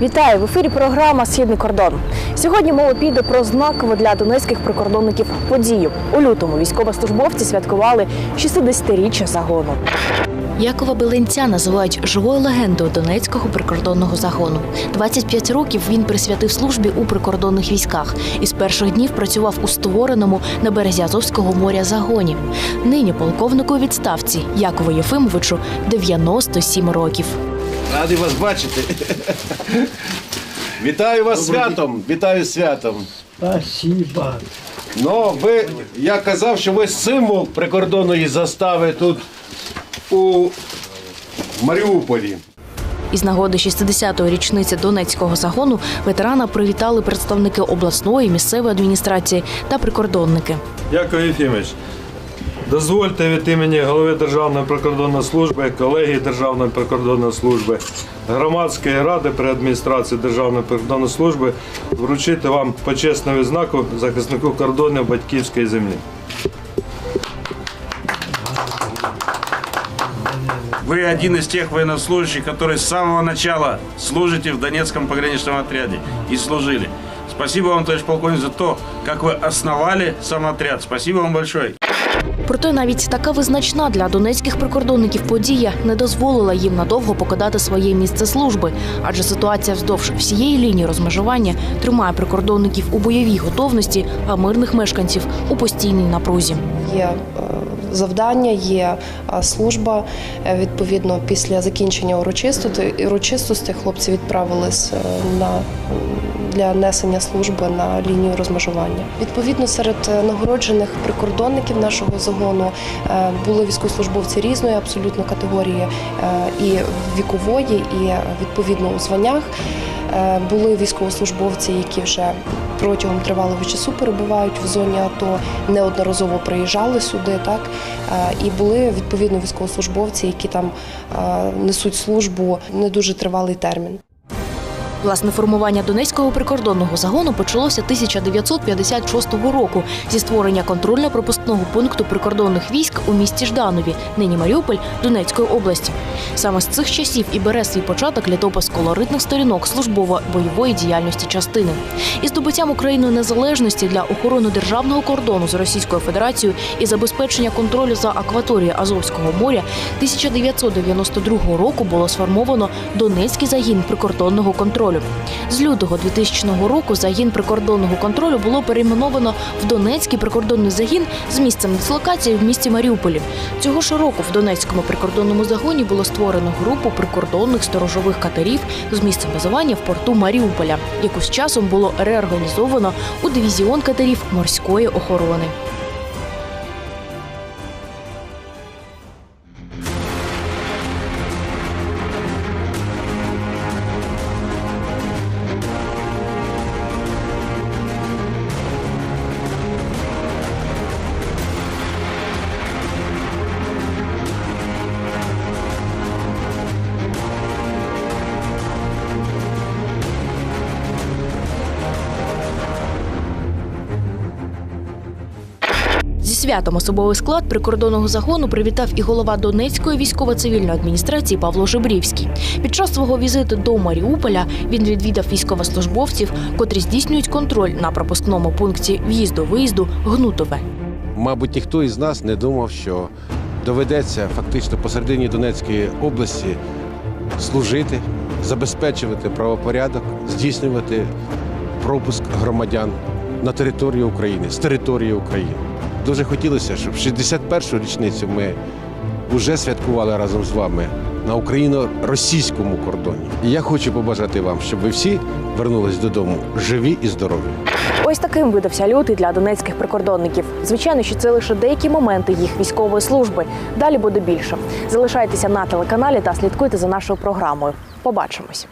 Вітаю в ефірі. Програма Східний кордон. Сьогодні мова піде про знакову для донецьких прикордонників подію. У лютому військовослужбовці святкували 60-річчя загону. Якова Беленця називають живою легендою Донецького прикордонного загону. 25 років він присвятив службі у прикордонних військах і з перших днів працював у створеному на березі Азовського моря загоні. Нині полковнику у відставці Якову Єфимовичу 97 років. Радий вас бачити. Вітаю вас святом. Вітаю святом. Спасибо. Ну, ви, я казав, що ви символ прикордонної застави тут у Маріуполі. Із нагоди 60-ї річниці Донецького загону ветерана привітали представники обласної місцевої адміністрації та прикордонники. Яков Єфімович, дозвольте від імені голови Державної прикордонної служби, колегії Державної прикордонної служби, громадської ради при адміністрації Державної прикордонної служби вручити вам почесну відзнаку захиснику кордонів батьківської землі. Вы один из тех военнослужащих, которые с самого начала служите в Донецком пограничном отряде и служили. Спасибо вам, товарищ полковник, за то, как вы основали сам отряд. Спасибо вам большое. Проте навіть така визначна для донецьких прикордонників подія не дозволила їм надовго покидати своє місце служби, адже ситуація вздовж всієї лінії розмежування тримає прикордонників у бойовій готовності, а мирних мешканців у постійній напрузі. Є е, завдання, є е, служба. Е, Відповідно, після закінчення урочистостей, урочистостей хлопці відправились на для несення служби на лінію розмежування. Відповідно, серед е, нагороджених прикордонників нашого загону е, були військовослужбовці різної абсолютно категорії е, і вікової, і відповідно у званнях. Були військовослужбовці, які вже протягом тривалого часу перебувають в зоні АТО, неодноразово приїжджали сюди, так і були відповідно військовослужбовці, які там несуть службу не дуже тривалий термін. Власне формування Донецького прикордонного загону почалося 1956 року зі створення контрольно-пропускного пункту прикордонних військ у місті Жданові, нині Маріуполь Донецької області. Саме з цих часів і бере свій початок літопис колоритних сторінок службово-бойової діяльності частини. І здобуттям Україною незалежності для охорони державного кордону з Російською Федерацією і забезпечення контролю за акваторією Азовського моря 1992 року було сформовано Донецький загін прикордонного контролю. З лютого 2000 року загін прикордонного контролю було перейменовано в Донецький прикордонний загін з місцем дислокації в місті Маріуполі. Цього ж року в Донецькому прикордонному загоні було створено групу прикордонних сторожових катерів з місцем базування в порту Маріуполя, яку з часом було реорганізовано у дивізіон катерів морської охорони. Святом особовий склад прикордонного загону привітав і голова Донецької військово-цивільної адміністрації Павло Жебрівський. Під час свого візиту до Маріуполя він відвідав військовослужбовців, котрі здійснюють контроль на пропускному пункті в'їзду-виїзду Гнутове. Мабуть, ніхто із нас не думав, що доведеться фактично посередині Донецької області служити, забезпечувати правопорядок, здійснювати пропуск громадян на територію України з території України. Дуже хотілося, щоб 61-ю річницю ми вже святкували разом з вами на україно-російському кордоні. І я хочу побажати вам, щоб ви всі вернулись додому живі і здорові. Ось таким видався лютий для донецьких прикордонників. Звичайно, що це лише деякі моменти їх військової служби. Далі буде більше. Залишайтеся на телеканалі та слідкуйте за нашою програмою. Побачимось.